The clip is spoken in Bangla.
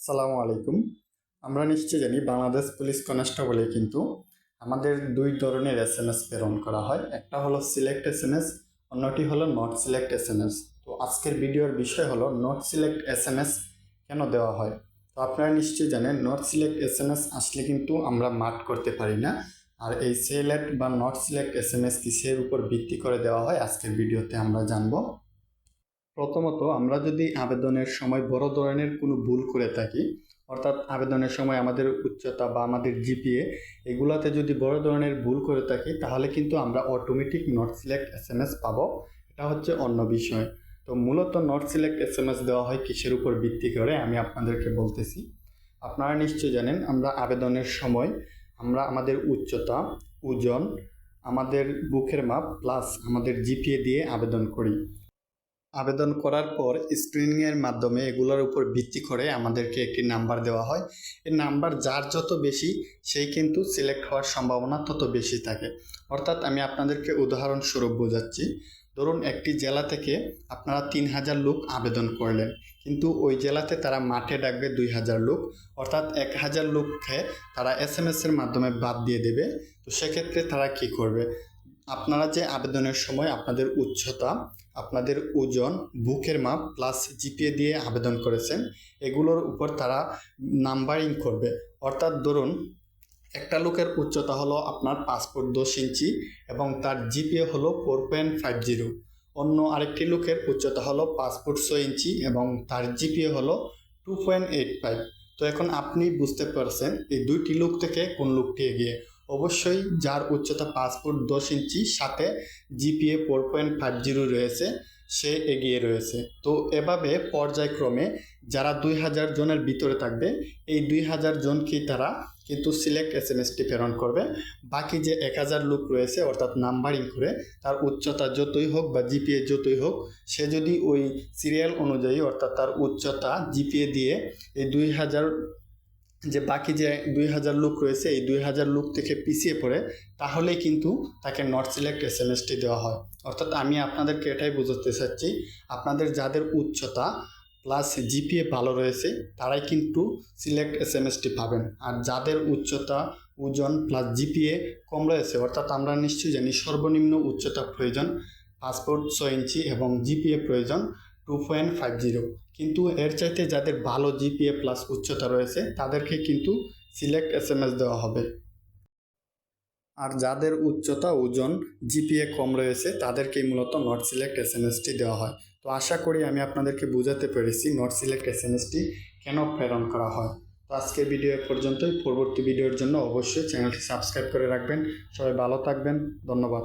সালামু আলাইকুম। আমরা নিশ্চয় জানি বাংলাদেশ পুলিশ কনস্টেবলে কিন্তু আমাদের দুই ধরনের এস এম এস প্রেরণ করা হয়। একটা হলো সিলেক্ট এস এম এস অন্যটি হলো not select S M S তো আজকের ভিডিওর বিষয় হলো not select S M S কেন দেওয়া হয়? তো আপনারা নিশ্চয়ই জানেন not select S M S আসলে কিন্তু আমরা মার্ক করতে পারি না। আর এই সিলেক্ট বা not select S M S কিসের উপর ভিত্তি করে দেওয়া হয় আজকের ভিডিওতে আমরা জানব। প্রথমত আমরা যদি আবেদনের সময় বড় ধরনের কোনো ভুল করে থাকি, অর্থাৎ আবেদনের সময় আমাদের উচ্চতা বা আমাদের জিপিএ এগুলাতে যদি বড় ধরনের ভুল করে থাকি, তাহলে কিন্তু আমরা automatic not select S M S পাবো। এটা হচ্ছে অন্য বিষয়। তো মূলত not select S M S দেওয়া হয় কিসের উপর ভিত্তি করে, আমি আপনাদেরকে বলতেছি। আপনারা নিশ্চয়ই জানেন, আমরা আবেদনের সময় আমরা আমাদের উচ্চতা, ওজন, আমাদের বুকের মাপ প্লাস আমাদের জিপিএ দিয়ে আবেদন করি। আবেদন করার পর স্ক্রিনিংয়ের মাধ্যমে এগুলোর উপর ভিত্তি করে আমাদেরকে একটি নাম্বার দেওয়া হয়। এই নাম্বার যার যত বেশি, সেই কিন্তু সিলেক্ট হওয়ার সম্ভাবনা তত বেশি থাকে। অর্থাৎ আমি আপনাদেরকে উদাহরণস্বরূপ বোঝাচ্ছি। ধরুন একটি জেলা থেকে আপনারা তিন হাজার লোক আবেদন করলেন। কিন্তু ওই জেলাতে তারা মাঠে ডাকবে দুই হাজার লোক। অর্থাৎ এক হাজার লোককে তারা এস এম এসের মাধ্যমে বাদ দিয়ে দেবে। তো সেক্ষেত্রে তারা কি করবে? আপনারা যে আবেদনের সময় আপনাদের উচ্চতা, আপনাদের ওজন, বুকের মাপ প্লাস জিপিএ দিয়ে আবেদন করেছেন, এগুলোর উপর তারা নাম্বারিং করবে। অর্থাৎ ধরুন, একটা লোকের উচ্চতা হলো আপনার পাসপোর্ট দশ ইঞ্চি এবং তার জিপিএ হলো ফোর পয়েন্ট ফাইভ জিরো অন্য আরেকটি লোকের উচ্চতা হলো পাসপোর্ট ছয় ইঞ্চি এবং তার জিপিএ হলো টু পয়েন্ট এইট ফাইভ তো এখন আপনি বুঝতে পারছেন এই দুইটি লোক থেকে কোন লোকটি এগিয়ে। অবশ্যই যার উচ্চতা পাসপোর্ট দশ ইঞ্চি, সাথে GPA four point five zero রয়েছে, সে এগিয়ে রয়েছে। তো এভাবে পর্যায়ক্রমে যারা দুই হাজার জনের ভিতরে থাকবে, এই দুই হাজার জনকেই তারা কিন্তু সিলেক্ট এস এম এসটি প্রেরণ করবে। বাকি যে এক হাজার লোক রয়েছে, অর্থাৎ নাম্বারিং করে, তার উচ্চতা যতই হোক বা জিপিএ যতই হোক, সে যদি ওই সিরিয়াল অনুযায়ী, অর্থাৎ তার উচ্চতা জিপিএ দিয়ে এই দুই হাজার যে বাকি যে দুই হাজার লোক রয়েছে, এই দুই হাজার লোক থেকে পিছিয়ে পড়ে, তাহলেই কিন্তু তাকে not select S M ST দেওয়া হয়। অর্থাৎ আমি আপনাদেরকে এটাই বোঝাতে চাচ্ছি, আপনাদের যাদের উচ্চতা প্লাস জিপিএ ভালো রয়েছে, তারাই কিন্তু সিলেক্ট এস এম এসটি পাবেন। আর যাদের উচ্চতা, ওজন প্লাস জিপিএ কম রয়েছে, অর্থাৎ আমরা নিশ্চয়ই জানি সর্বনিম্ন উচ্চতা প্রয়োজন, পাসপোর্ট ছয় ইঞ্চি এবং জিপিএ প্রয়োজন। টু পয়েন্ট ফাইভ জিরো কিন্তু এর চাইতে যাদের ভালো জিপিএ প্লাস উচ্চতা রয়েছে, তাদেরকে কিন্তু সিলেক্ট এস এম এস দেওয়া হবে। আর যাদের উচ্চতা, ওজন জিপিএ কম রয়েছে, তাদেরকেই মূলত not select S M ST দেওয়া হয়। তো আশা করি আমি আপনাদেরকে বোঝাতে পেরেছি not select S M ST কেন প্রেরণ করা হয়। তো আজকের ভিডিও পর্যন্তই। পরবর্তী ভিডিওর জন্য অবশ্যই চ্যানেলটি সাবস্ক্রাইব করে রাখবেন। সবাই ভালো থাকবেন। ধন্যবাদ।